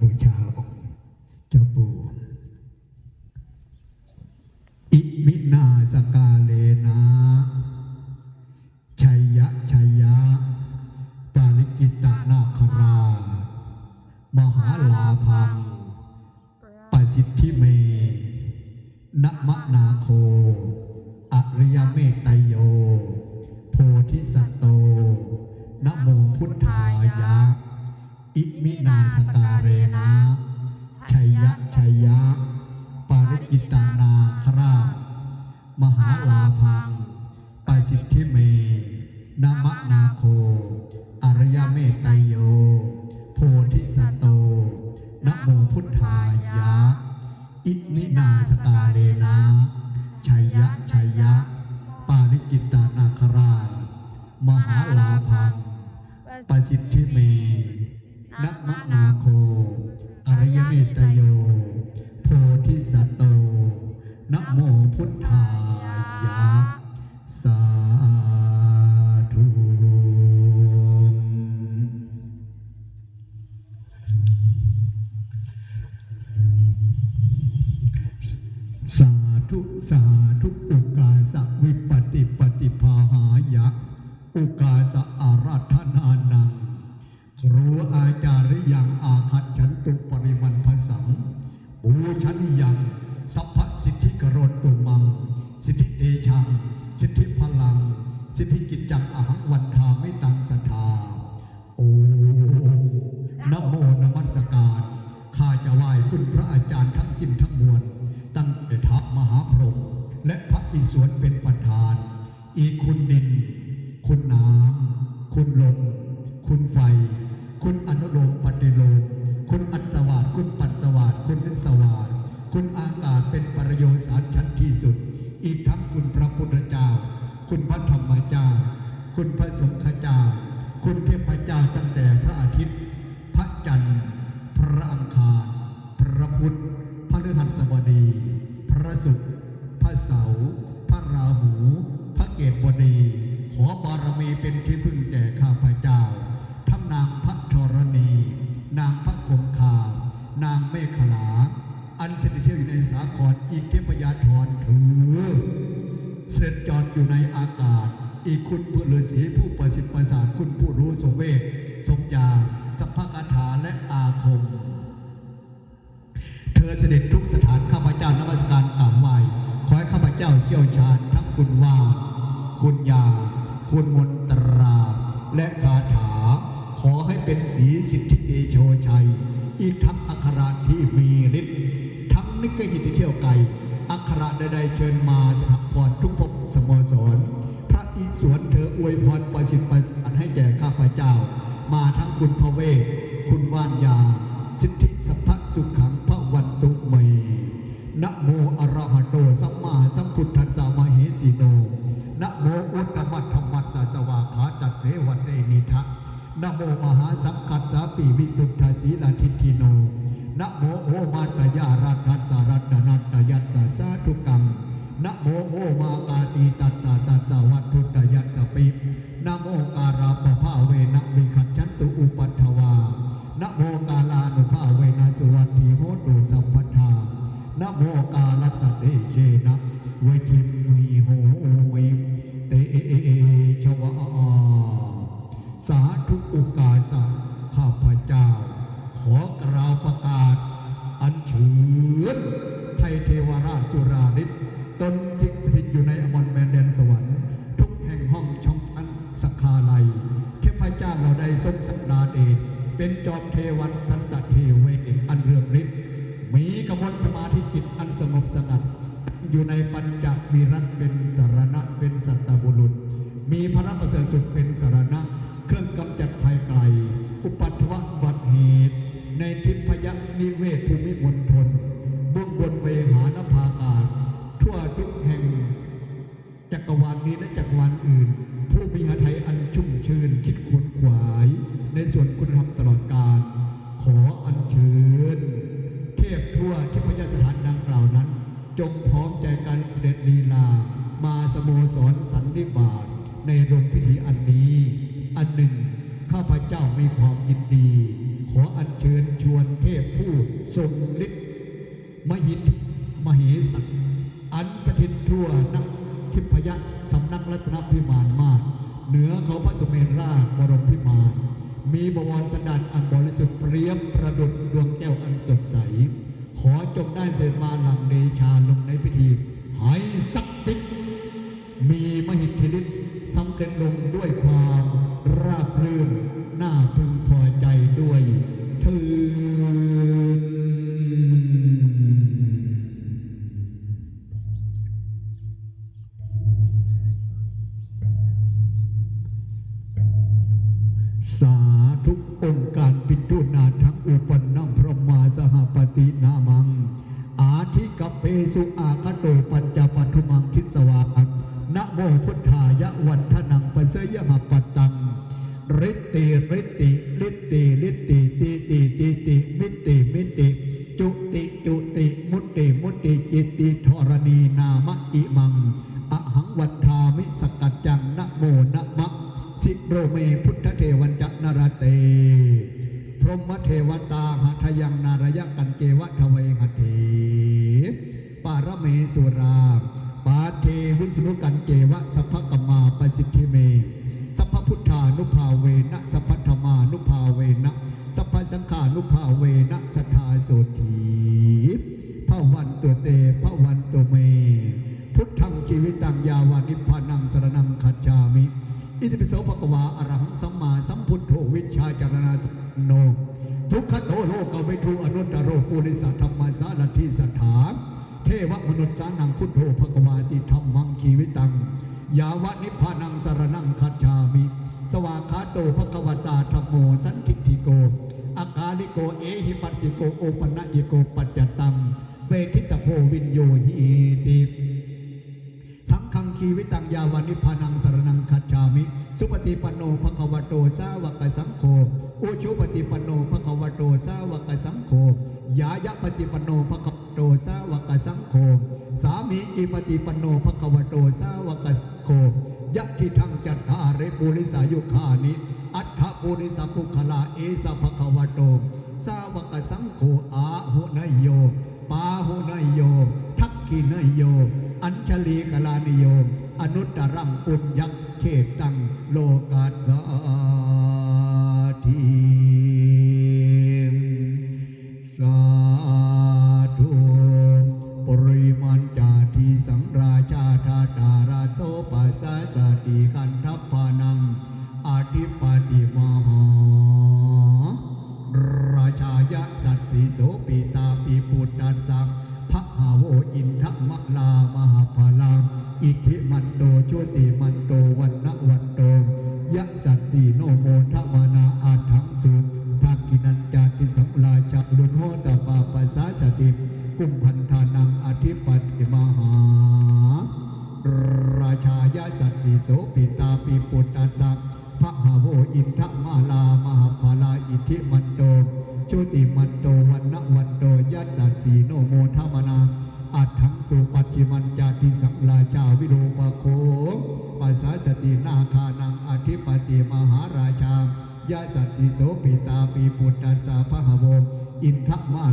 บูชาองค์เจ้าปู่อิมินาสกาเลนะชัยยะชัยยะ ปาริจิตตนาครา มหาลาพังปสิทธิเมนะมะนาโค อริยเมตไตโย โพธิสัตโต นะโมพุทธายะ อิมินาสกาเรนะชัยยะชัยยะ ปาริจิตานาคราช มหาลาพังปสิทธิเมนะมะนาโค อริยเมตไตโย โพธิสัตโตนะโมพุทธายะ อิมินาสกาเลนะชัยยะชัยยะ ปาริจิตานาคราช มหาลาพังปสิทธิเม นะมะนาโค อริยเมตโย โพธิสัตโตนะโมพุทธายะ สาธุสาธุสาธุอุกาสวิปติปฏิภาหายะ อุกาสอาราธนานัง ครูอาจาริยังอาคัตฉันตุปริมันภสังปูชันยังสัพพสิทธิกรณตุมัง สิทธิเตชัง สิทธิพลัง สิทธิกิจจังอหังวันทาไม่ตังสทาโอ้นโมนมัสการข้าจะไหว้คุณพระอาจารย์ทั้งสิ้นทั้งมวลตั้งแต่ทัพมหาพรหมและพระอิศวรเป็นประธาน อีคุณดิน คุณน้ำ คุณลม คุณวาดคุณยา คุณมนตรา และคาถา ขอให้เป็นสีสิทธิเดโชชัย อีกทั้งอักขระที่มีฤทธิ์ทั้งนิกหิตเที่ยวไกอักขระใดๆเชิญมาสถาพรทุกภพสโมสร พระอิศวรเธออวยพรประสิทธิ์ประสานให้แก่ข้าพเจ้า มาทั้งคุณพระเวทคุณว่านยา สิทธิสัพพสุขังพระวันตุเมนะโมอะระหะโตสัมมาสัมพุทธัสสะมเหสีโน นะโมอุตตมัตธรรมัสสะสวาขาตัดเส วะเตนิทะนโมมหาสังคัสสาปีวิสุทธาสีลาทิทิโนนโมโอมาตยารัตถัสสารัตนัตตยัสสะสาธุกังนโมโอมากาตีตัสสะตัสสะวัตถุตยัสสปินโมการาปภาเวนะวิคัจฉันตุอุปัฏฐวานโมกาลานุภาเวนะสุวัตถิโหตุสัพพทานโมกาลัสเตเชนะเวทิมีโห ญจวิรัตเป็นสารณะเป็นสัตบุรุษ มีพระประเสริฐสุดเป็นสารณะ เครื่องกำจัดภัยไกล อุปัตวะบัติเหตุ ในทิพยนิเวศภูมิ ดการเสด็จลีลา มาสโมสรสันนิบาตในโรงพิธีอันนี้ อันหนึ่ง ข้าพเจ้ามีความยินดี ขออัญเชิญชวนเทพผู้ทรงฤทธิ์มหิทมเหสักอันสถิตทั่วนักทิพยะสำนักรัตนพิมานมากเหนือเขาพระสมเด็ราชบรมพิมานมีบวรสันดานอันบริสุทธิ์เปรียบประดุจดวงแก้วอันสดใส ขอจงได้เสด็จมาหลังนี้ชาลงในพิธีหายสักสิทธิ์ สุอาค สุราปาเทวิสุกันเก เทวมนุษย์สานังพุทโธภควาติธรรมมังคีวิตัง ยาวะนิพพานังสารนังคัจฉามิ สวากาโตภควตาธรรมโมสันทิติโก อากาลิโกเอหิปัสสิโกโอปนะยิโกปัจจตังเวทิตโพวินโยหีติสังฆังคีวิตังยาวานิพานังสารนังคัจฉามิ สุปฏิปันโนภควโตสาวกสังโฆอุชุปฏิปันโนภควโตสาวกสังโฆ ยายะปฏิปันโนภะกวโตสาวกสังโฆสามีจิปฏิปันโนภะกวโตสาวกสังโฆยะกิทังจัตตาริปุริสายุคานิ อัฏฐปุริสัมภุคลาเอสะภะกวโตสาวกสังโฆอาหุนยโย ปาหุนยโย ทักขินโย อัญชลีกลานิโย อนุตตรังปุญญเขตตังโลกาสาที สาสติกุมพันธานังอธิปติมหา ราชายสัตสีโสปิตาปิ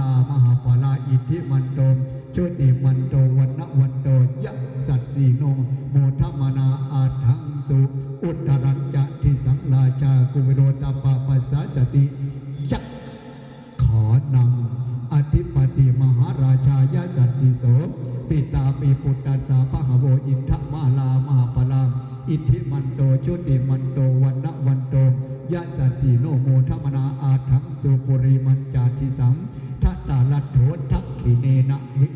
ลามหาปาลาอิทธิมันโดมชุด ทัตตาลโถทักขิเนนะวิ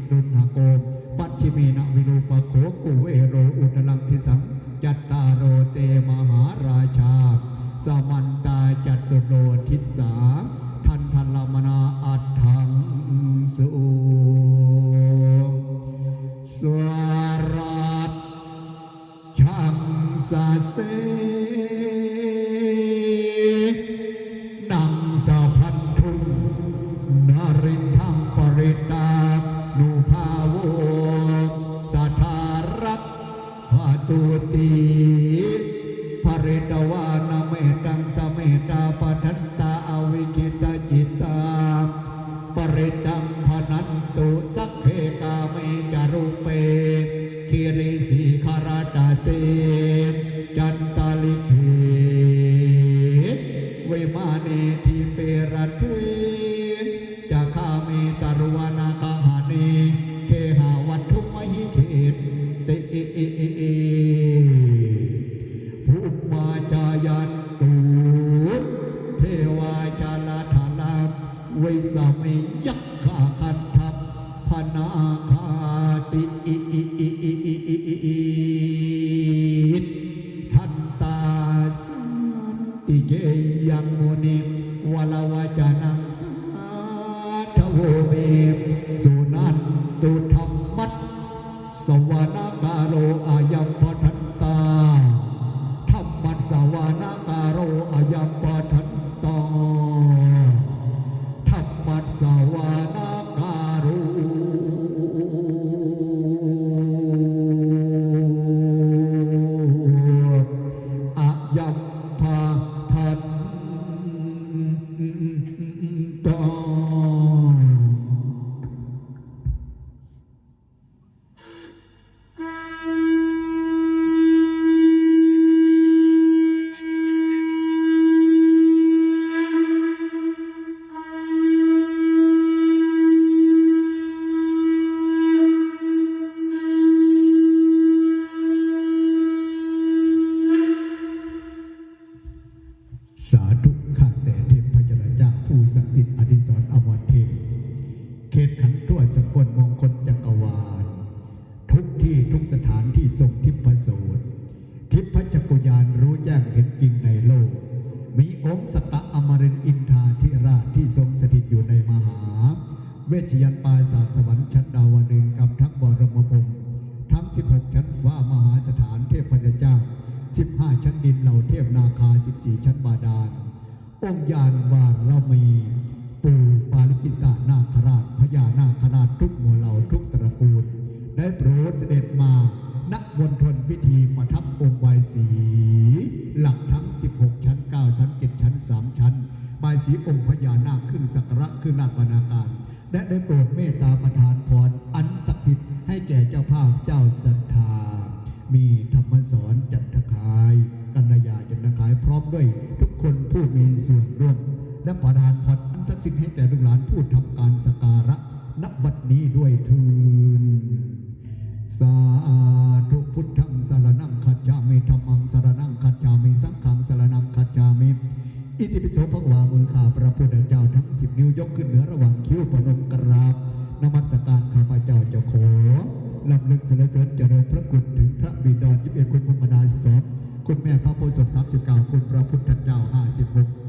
นังสาทโวเมสุนันตุธรรมัตสวนากาโรอา mm, mm. mm. ศักดิ์สิทธิ์อดิ องค์ยานวารมีปู่ปาลิกิตานาคราชพญานาคราชทุกหมู่เหล่าทุกตระกูล ได้โปรดเสด็จมาณมณฑลพิธีประทับองค์ใบายสี หลักทั้ง 16 ชั้น 9 ชั้น 7 ชั้น 3 ชั้นบายสีองค์พญานาคขึ้นสักการะขึ้นลาบรรณาการ และได้โปรดเมตตาประทานพรอันศักดิ์สิทธิ์ให้แก่เจ้าภาพเจ้าศรัทธามี มีส่วนร่วมและประทานพรอันศักดิ์สิทธิ์ให้แก่ลูกหลานผู้ทำการสการะณบัดนี้ด้วยทืนสาธุพุทธังสารนังคัจามิธรรมังสารนังคัจามิสังฆังสารนังคัจามิอิติปิโสภความือข้าพระพุทธเจ้าทั้งสิบนิ้วยกขึ้นเหนือระหว่างคิ้วปนมกราบนมัสการข้าพเจ้าเจ้าขอลำลึกสรรเสริญเจริญพระคุณถึงพระบิดายิบเอ็ดคุณพรหมดาสิบสอง คุณแม่พระโพธิสัตว์39คุณพระพุทธเจ้าห้าสิบหก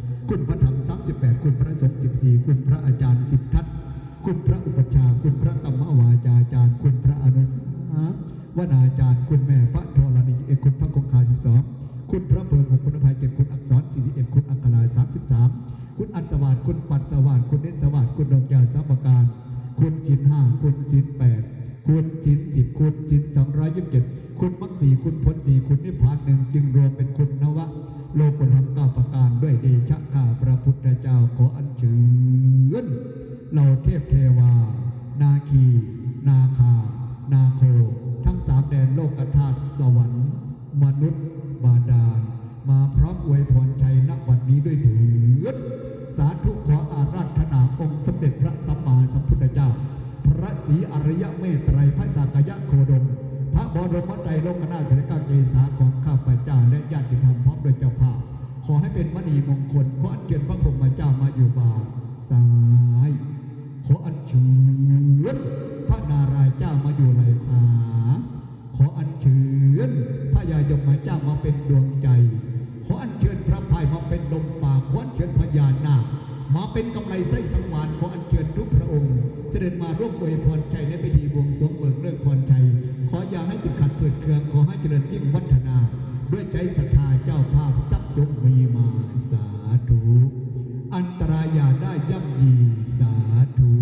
าประการด้วยเดชะข้าพระพุทธเจ้าขออัญเชิญเหล่าเทพเทวา นาคี นาคา นาโค ทั้งสามแดนโลกธาตุสวรรค์ มนุษย์ บาดาล มาพร้อมอวยพรชัยนักวันนี้ด้วยเถิดสาธุขออาราธนาองค์สมเด็จพระสัมมาสัมพุทธเจ้า พระศรีอริยเมตไตรพระสากยะโคดม พระบรมไตรโลกนาถเสด็จกา ขอให้เป็นมณีมงคล ขออัญเชิญพระพรหมเจ้ามาอยู่บ่าซ้าย ขออัญเชิญพระนารายเจ้ามาอยู่ไหล่ขวาขออัญเชิญพระยายมเจ้ามาเป็นดวงใจ ขออัญเชิญพระพายมาเป็นลมปากขออัญเชิญพญานาคมาเป็นกำไรไส้สังวานขออัญเชิญทุกพระองค์ เสด็จมาร่วมอวยพรชัยใน ทุกมีมาสาธุ อันตรายอย่าได้ย่ำยีสาธุ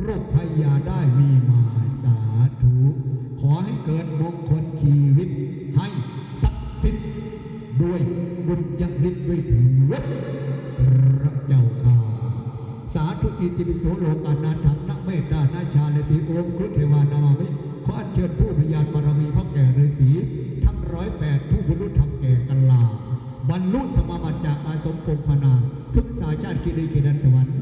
โรคภัยอย่าได้มีมาสาธุ ขอให้เกิดมงคลชีวิต ให้ศักสิทธิ์ด้วยบุญยังฤทธิ์ด้วยเถิดพระเจ้าข้าสาธุอิติปิโสโลกานาถังนักเมตตานาชาเล อาสมพนามพึกสาชาติกิริกินันสวรรค์